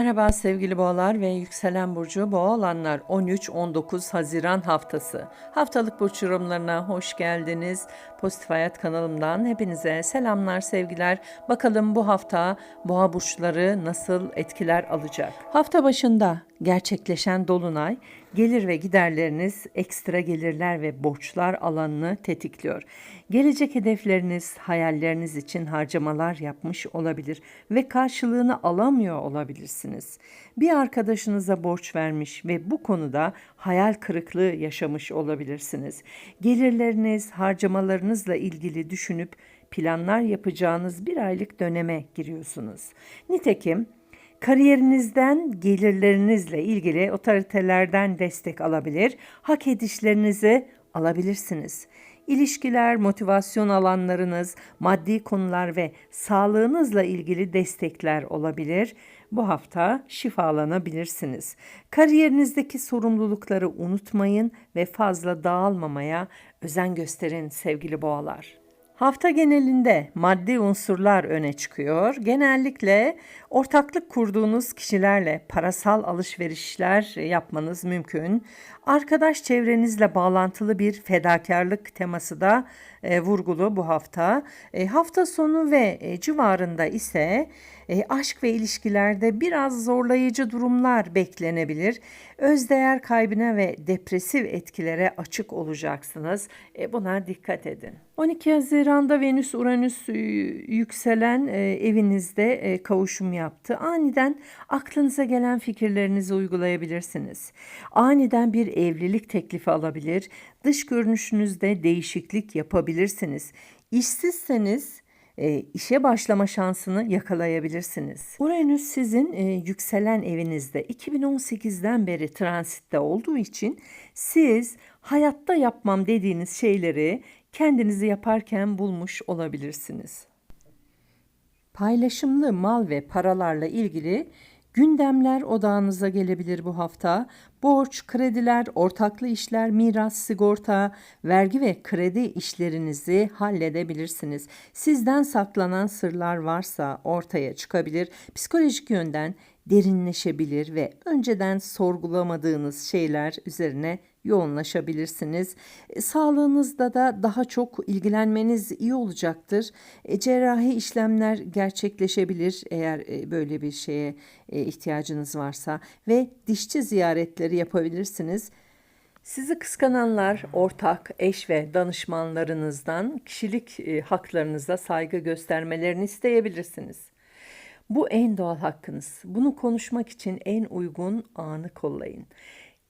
Merhaba sevgili boğalar ve yükselen burcu boğa olanlar 13-19 Haziran haftası. Haftalık burç yorumlarına hoş geldiniz. Pozitif Hayat kanalımdan hepinize selamlar sevgiler. Bakalım bu hafta boğa burçları nasıl etkiler alacak? Hafta başında gerçekleşen dolunay gelir ve giderleriniz ekstra gelirler ve borçlar alanını tetikliyor. Gelecek hedefleriniz, hayalleriniz için harcamalar yapmış olabilir ve karşılığını alamıyor olabilirsiniz. Bir arkadaşınıza borç vermiş ve bu konuda hayal kırıklığı yaşamış olabilirsiniz. Gelirleriniz, harcamalarınızla ilgili düşünüp planlar yapacağınız bir aylık döneme giriyorsunuz. Nitekim Kariyerinizden gelirlerinizle ilgili otoritelerden destek alabilir, hak edişlerinizi alabilirsiniz. İlişkiler, motivasyon alanlarınız, maddi konular ve sağlığınızla ilgili destekler olabilir. Bu hafta şifalanabilirsiniz. Kariyerinizdeki sorumlulukları unutmayın ve fazla dağılmamaya özen gösterin sevgili boğalar. Hafta genelinde maddi unsurlar öne çıkıyor. Genellikle ortaklık kurduğunuz kişilerle parasal alışverişler yapmanız mümkün. Arkadaş çevrenizle bağlantılı bir fedakarlık teması da e, vurgulu bu hafta. E, hafta sonu ve e, civarında ise e, aşk ve ilişkilerde biraz zorlayıcı durumlar beklenebilir. Özdeğer kaybına ve depresif etkilere açık olacaksınız. E, buna dikkat edin. 12 Haziran'da Venüs Uranüs yükselen e, evinizde e, kavuşum yaptı. Aniden aklınıza gelen fikirlerinizi uygulayabilirsiniz. Aniden bir evlilik teklifi alabilir. Dış görünüşünüzde değişiklik yapabilirsiniz. İşsizseniz e, işe başlama şansını yakalayabilirsiniz. Uranüs sizin e, yükselen evinizde 2018'den beri transitte olduğu için siz hayatta yapmam dediğiniz şeyleri kendinizi yaparken bulmuş olabilirsiniz. Paylaşımlı mal ve paralarla ilgili gündemler odağınıza gelebilir bu hafta. Borç, krediler, ortaklı işler, miras, sigorta, vergi ve kredi işlerinizi halledebilirsiniz. Sizden saklanan sırlar varsa ortaya çıkabilir. Psikolojik yönden derinleşebilir ve önceden sorgulamadığınız şeyler üzerine yoğunlaşabilirsiniz. E, sağlığınızda da daha çok ilgilenmeniz iyi olacaktır. E, cerrahi işlemler gerçekleşebilir eğer e, böyle bir şeye ihtiyacınız varsa ve dişçi ziyaretleri yapabilirsiniz. Sizi kıskananlar, ortak, eş ve danışmanlarınızdan kişilik haklarınıza saygı göstermelerini isteyebilirsiniz. Bu en doğal hakkınız. Bunu konuşmak için en uygun anı kollayın.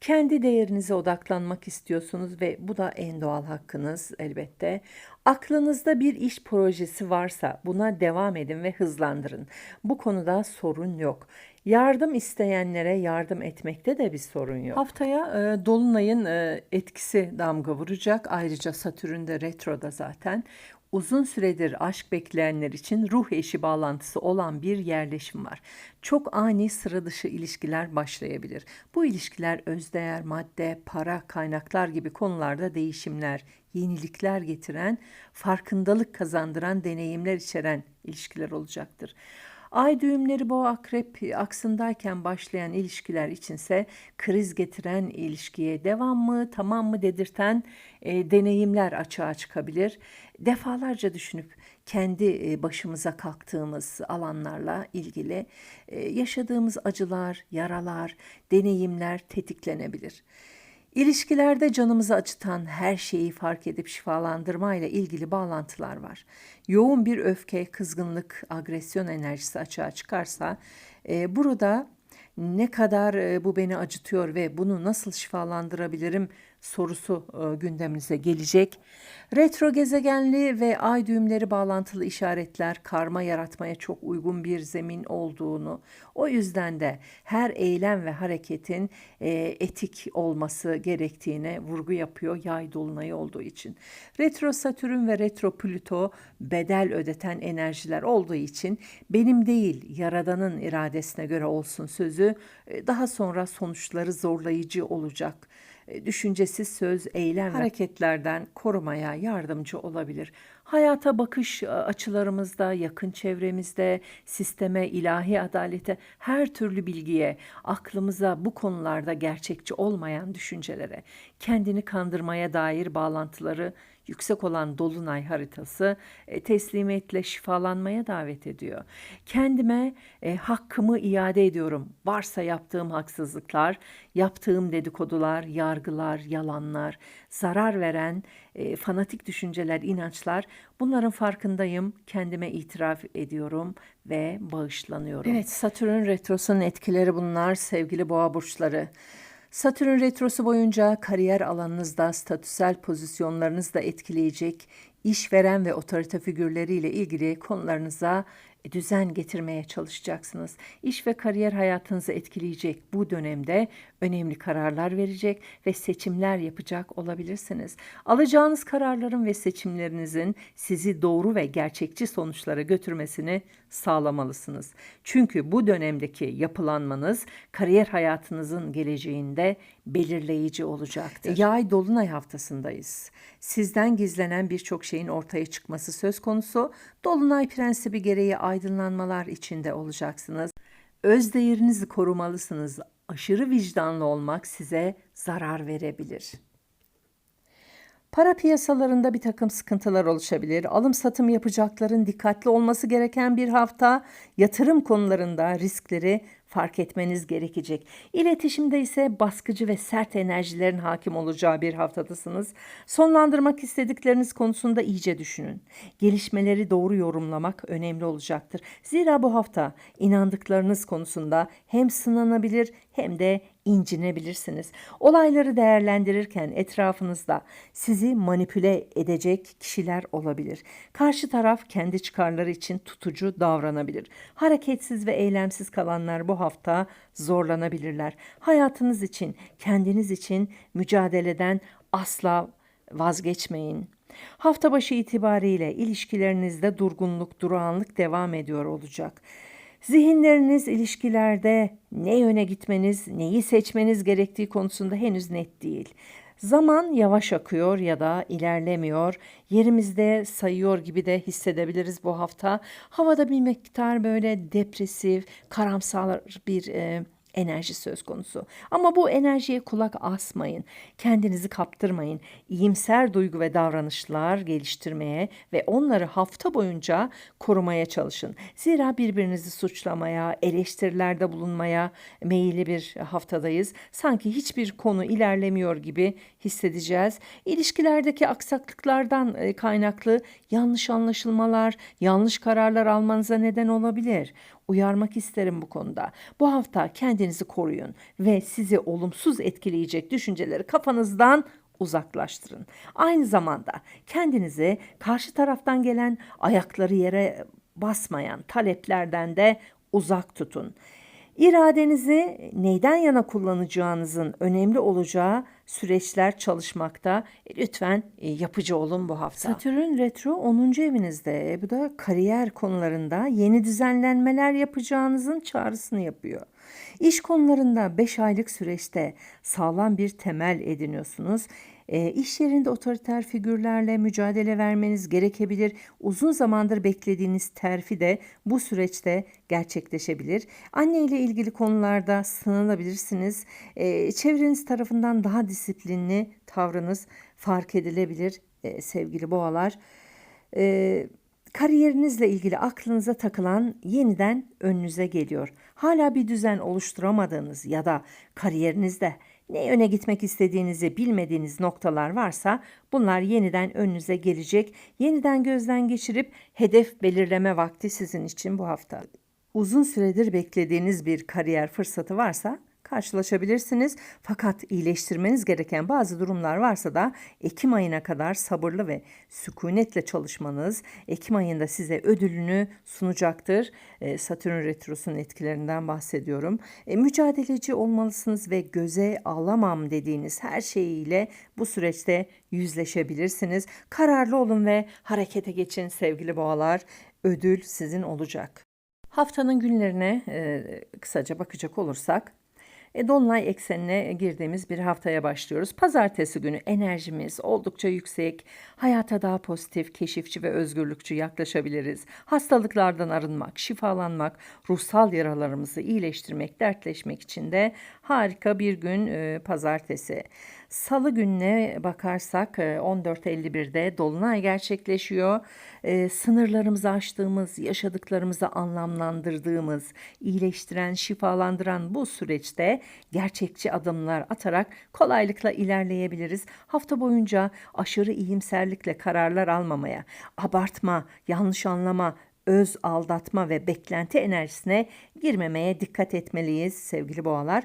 Kendi değerinize odaklanmak istiyorsunuz ve bu da en doğal hakkınız elbette. Aklınızda bir iş projesi varsa buna devam edin ve hızlandırın. Bu konuda sorun yok. Yardım isteyenlere yardım etmekte de bir sorun yok. Haftaya e, Dolunay'ın e, etkisi damga vuracak. Ayrıca Satürn de retroda zaten uzun süredir aşk bekleyenler için ruh eşi bağlantısı olan bir yerleşim var. Çok ani sıra dışı ilişkiler başlayabilir. Bu ilişkiler özdeğer, madde, para, kaynaklar gibi konularda değişimler, yenilikler getiren, farkındalık kazandıran deneyimler içeren ilişkiler olacaktır. Ay düğümleri boğa akrep aksındayken başlayan ilişkiler içinse kriz getiren ilişkiye devam mı tamam mı dedirten e, deneyimler açığa çıkabilir. Defalarca düşünüp kendi e, başımıza kalktığımız alanlarla ilgili e, yaşadığımız acılar, yaralar, deneyimler tetiklenebilir. İlişkilerde canımızı acıtan her şeyi fark edip şifalandırmayla ilgili bağlantılar var. Yoğun bir öfke, kızgınlık, agresyon enerjisi açığa çıkarsa e, burada ne kadar e, bu beni acıtıyor ve bunu nasıl şifalandırabilirim sorusu e, gündeminize gelecek. Retro gezegenli ve ay düğümleri bağlantılı işaretler karma yaratmaya çok uygun bir zemin olduğunu, o yüzden de her eylem ve hareketin e, etik olması gerektiğine vurgu yapıyor yay dolunayı olduğu için. Retro Satürn ve retro Plüto bedel ödeten enerjiler olduğu için benim değil yaradanın iradesine göre olsun sözü e, daha sonra sonuçları zorlayıcı olacak düşüncesiz söz, eylem, hareketlerden korumaya yardımcı olabilir. Hayata bakış e, açılarımızda, yakın çevremizde, sisteme, ilahi adalete, her türlü bilgiye, aklımıza bu konularda gerçekçi olmayan düşüncelere, kendini kandırmaya dair bağlantıları yüksek olan dolunay haritası e, teslimiyetle şifalanmaya davet ediyor. Kendime e, hakkımı iade ediyorum. Varsa yaptığım haksızlıklar, yaptığım dedikodular, yargılar, yalanlar, zarar veren e, fanatik düşünceler, inançlar bunların farkındayım. Kendime itiraf ediyorum ve bağışlanıyorum. Evet, Satürn retrosunun etkileri bunlar sevgili boğa burçları. Satürn retrosu boyunca kariyer alanınızda statüsel pozisyonlarınızı da etkileyecek işveren ve otorite figürleriyle ilgili konularınıza düzen getirmeye çalışacaksınız. İş ve kariyer hayatınızı etkileyecek bu dönemde önemli kararlar verecek ve seçimler yapacak olabilirsiniz. Alacağınız kararların ve seçimlerinizin sizi doğru ve gerçekçi sonuçlara götürmesini sağlamalısınız. Çünkü bu dönemdeki yapılanmanız kariyer hayatınızın geleceğinde belirleyici olacaktır. Yay dolunay haftasındayız. Sizden gizlenen birçok şeyin ortaya çıkması söz konusu. Dolunay prensibi gereği aydınlanmalar içinde olacaksınız. Öz değerinizi korumalısınız. Aşırı vicdanlı olmak size zarar verebilir. Para piyasalarında bir takım sıkıntılar oluşabilir. Alım satım yapacakların dikkatli olması gereken bir hafta. Yatırım konularında riskleri fark etmeniz gerekecek. İletişimde ise baskıcı ve sert enerjilerin hakim olacağı bir haftadasınız. Sonlandırmak istedikleriniz konusunda iyice düşünün. Gelişmeleri doğru yorumlamak önemli olacaktır. Zira bu hafta inandıklarınız konusunda hem sınanabilir hem de incinebilirsiniz. Olayları değerlendirirken etrafınızda sizi manipüle edecek kişiler olabilir. Karşı taraf kendi çıkarları için tutucu davranabilir. Hareketsiz ve eylemsiz kalanlar bu hafta zorlanabilirler. Hayatınız için, kendiniz için mücadeleden asla vazgeçmeyin. Hafta başı itibariyle ilişkilerinizde durgunluk, durağanlık devam ediyor olacak. Zihinleriniz ilişkilerde ne yöne gitmeniz, neyi seçmeniz gerektiği konusunda henüz net değil. Zaman yavaş akıyor ya da ilerlemiyor. Yerimizde sayıyor gibi de hissedebiliriz bu hafta. Havada bir miktar böyle depresif, karamsar bir e, enerji söz konusu. Ama bu enerjiye kulak asmayın. Kendinizi kaptırmayın. İyimser duygu ve davranışlar geliştirmeye ve onları hafta boyunca korumaya çalışın. Zira birbirinizi suçlamaya, eleştirilerde bulunmaya meyilli bir haftadayız. Sanki hiçbir konu ilerlemiyor gibi hissedeceğiz. İlişkilerdeki aksaklıklardan e, kaynaklı yanlış anlaşılmalar, yanlış kararlar almanıza neden olabilir uyarmak isterim bu konuda. Bu hafta kendinizi koruyun ve sizi olumsuz etkileyecek düşünceleri kafanızdan uzaklaştırın. Aynı zamanda kendinizi karşı taraftan gelen ayakları yere basmayan taleplerden de uzak tutun. İradenizi neyden yana kullanacağınızın önemli olacağı süreçler çalışmakta. E, lütfen e, yapıcı olun bu hafta. Satürn retro 10. evinizde. Bu da kariyer konularında yeni düzenlenmeler yapacağınızın çağrısını yapıyor. İş konularında 5 aylık süreçte sağlam bir temel ediniyorsunuz. E, iş yerinde otoriter figürlerle mücadele vermeniz gerekebilir. Uzun zamandır beklediğiniz terfi de bu süreçte gerçekleşebilir. Anne ile ilgili konularda sınanabilirsiniz. E, çevreniz tarafından daha disiplinli tavrınız fark edilebilir e, sevgili boğalar. E, kariyerinizle ilgili aklınıza takılan yeniden önünüze geliyor. Hala bir düzen oluşturamadığınız ya da kariyerinizde ne yöne gitmek istediğinizi bilmediğiniz noktalar varsa bunlar yeniden önünüze gelecek. Yeniden gözden geçirip hedef belirleme vakti sizin için bu hafta. Uzun süredir beklediğiniz bir kariyer fırsatı varsa karşılaşabilirsiniz. Fakat iyileştirmeniz gereken bazı durumlar varsa da Ekim ayına kadar sabırlı ve sükunetle çalışmanız Ekim ayında size ödülünü sunacaktır. E, Satürn Retrosu'nun etkilerinden bahsediyorum. E, mücadeleci olmalısınız ve göze alamam dediğiniz her şeyiyle bu süreçte yüzleşebilirsiniz. Kararlı olun ve harekete geçin sevgili boğalar. Ödül sizin olacak. Haftanın günlerine e, kısaca bakacak olursak E, Dolunay eksenine girdiğimiz bir haftaya başlıyoruz. Pazartesi günü enerjimiz oldukça yüksek. Hayata daha pozitif, keşifçi ve özgürlükçü yaklaşabiliriz. Hastalıklardan arınmak, şifalanmak, ruhsal yaralarımızı iyileştirmek, dertleşmek için de harika bir gün e, pazartesi. Salı gününe bakarsak e, 14.51'de Dolunay gerçekleşiyor. E, sınırlarımızı aştığımız, yaşadıklarımızı anlamlandırdığımız, iyileştiren, şifalandıran bu süreçte gerçekçi adımlar atarak kolaylıkla ilerleyebiliriz. Hafta boyunca aşırı iyimserlikle kararlar almamaya, abartma, yanlış anlama, öz aldatma ve beklenti enerjisine girmemeye dikkat etmeliyiz sevgili boğalar.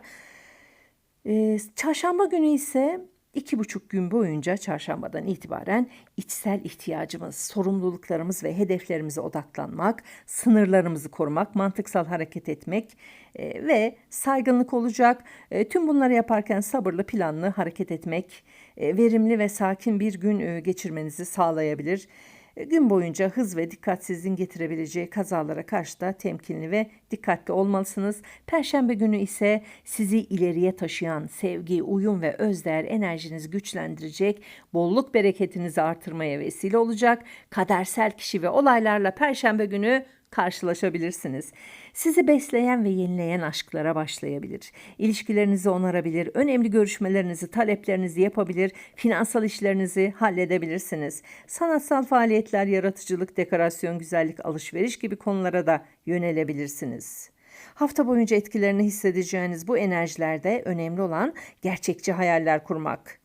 Ee, çarşamba günü ise iki buçuk gün boyunca çarşambadan itibaren içsel ihtiyacımız, sorumluluklarımız ve hedeflerimize odaklanmak, sınırlarımızı korumak, mantıksal hareket etmek e, ve saygınlık olacak. E, tüm bunları yaparken sabırlı, planlı hareket etmek, e, verimli ve sakin bir gün e, geçirmenizi sağlayabilir. Gün boyunca hız ve dikkatsizliğin getirebileceği kazalara karşı da temkinli ve dikkatli olmalısınız. Perşembe günü ise sizi ileriye taşıyan sevgi, uyum ve özdeğer enerjinizi güçlendirecek, bolluk bereketinizi artırmaya vesile olacak. Kadersel kişi ve olaylarla perşembe günü karşılaşabilirsiniz. Sizi besleyen ve yenileyen aşklara başlayabilir. İlişkilerinizi onarabilir, önemli görüşmelerinizi, taleplerinizi yapabilir, finansal işlerinizi halledebilirsiniz. Sanatsal faaliyetler, yaratıcılık, dekorasyon, güzellik, alışveriş gibi konulara da yönelebilirsiniz. Hafta boyunca etkilerini hissedeceğiniz bu enerjilerde önemli olan gerçekçi hayaller kurmak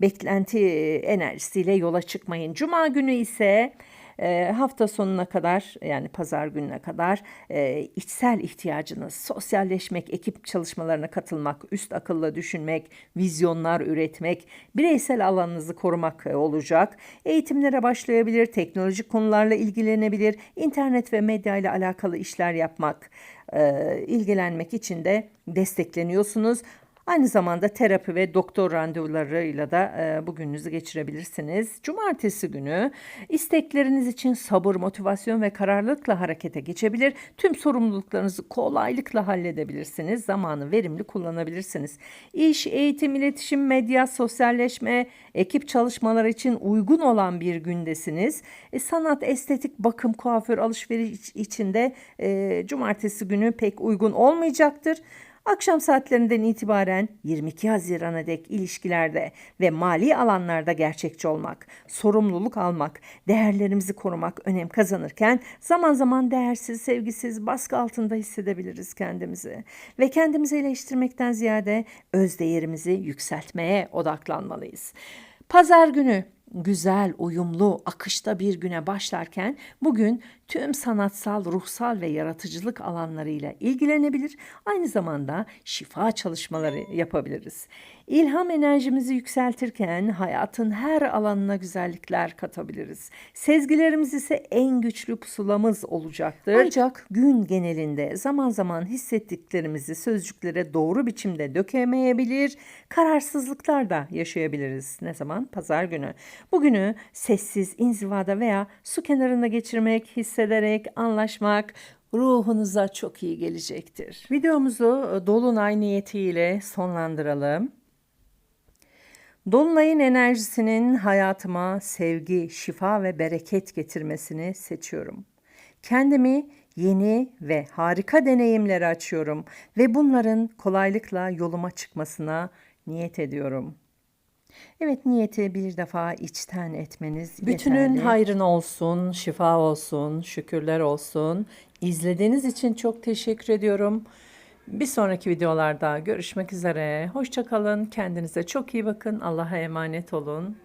beklenti enerjisiyle yola çıkmayın. Cuma günü ise e, hafta sonuna kadar yani pazar gününe kadar e, içsel ihtiyacınız, sosyalleşmek, ekip çalışmalarına katılmak, üst akılla düşünmek, vizyonlar üretmek, bireysel alanınızı korumak e, olacak. Eğitimlere başlayabilir, teknolojik konularla ilgilenebilir, internet ve medya ile alakalı işler yapmak, e, ilgilenmek için de destekleniyorsunuz. Aynı zamanda terapi ve doktor randevularıyla da e, bugününüzü geçirebilirsiniz. Cumartesi günü istekleriniz için sabır, motivasyon ve kararlılıkla harekete geçebilir. Tüm sorumluluklarınızı kolaylıkla halledebilirsiniz. Zamanı verimli kullanabilirsiniz. İş, eğitim, iletişim, medya, sosyalleşme, ekip çalışmaları için uygun olan bir gündesiniz. E, sanat, estetik, bakım, kuaför, alışveriş içinde e, cumartesi günü pek uygun olmayacaktır. Akşam saatlerinden itibaren 22 Haziran'a dek ilişkilerde ve mali alanlarda gerçekçi olmak, sorumluluk almak, değerlerimizi korumak önem kazanırken zaman zaman değersiz, sevgisiz, baskı altında hissedebiliriz kendimizi. Ve kendimizi eleştirmekten ziyade öz değerimizi yükseltmeye odaklanmalıyız. Pazar günü güzel, uyumlu, akışta bir güne başlarken bugün tüm sanatsal, ruhsal ve yaratıcılık alanlarıyla ilgilenebilir. Aynı zamanda şifa çalışmaları yapabiliriz. İlham enerjimizi yükseltirken hayatın her alanına güzellikler katabiliriz. Sezgilerimiz ise en güçlü pusulamız olacaktır. Ancak gün genelinde zaman zaman hissettiklerimizi sözcüklere doğru biçimde dökemeyebilir, kararsızlıklar da yaşayabiliriz. Ne zaman? Pazar günü. Bugünü sessiz, inzivada veya su kenarında geçirmek, hissederek anlaşmak ruhunuza çok iyi gelecektir. Videomuzu dolunay niyetiyle sonlandıralım. Dolunayın enerjisinin hayatıma sevgi, şifa ve bereket getirmesini seçiyorum. Kendimi yeni ve harika deneyimlere açıyorum ve bunların kolaylıkla yoluma çıkmasına niyet ediyorum. Evet niyeti bir defa içten etmeniz Bütünün yeterli. hayrına olsun, şifa olsun, şükürler olsun. İzlediğiniz için çok teşekkür ediyorum. Bir sonraki videolarda görüşmek üzere. Hoşça kalın. Kendinize çok iyi bakın. Allah'a emanet olun.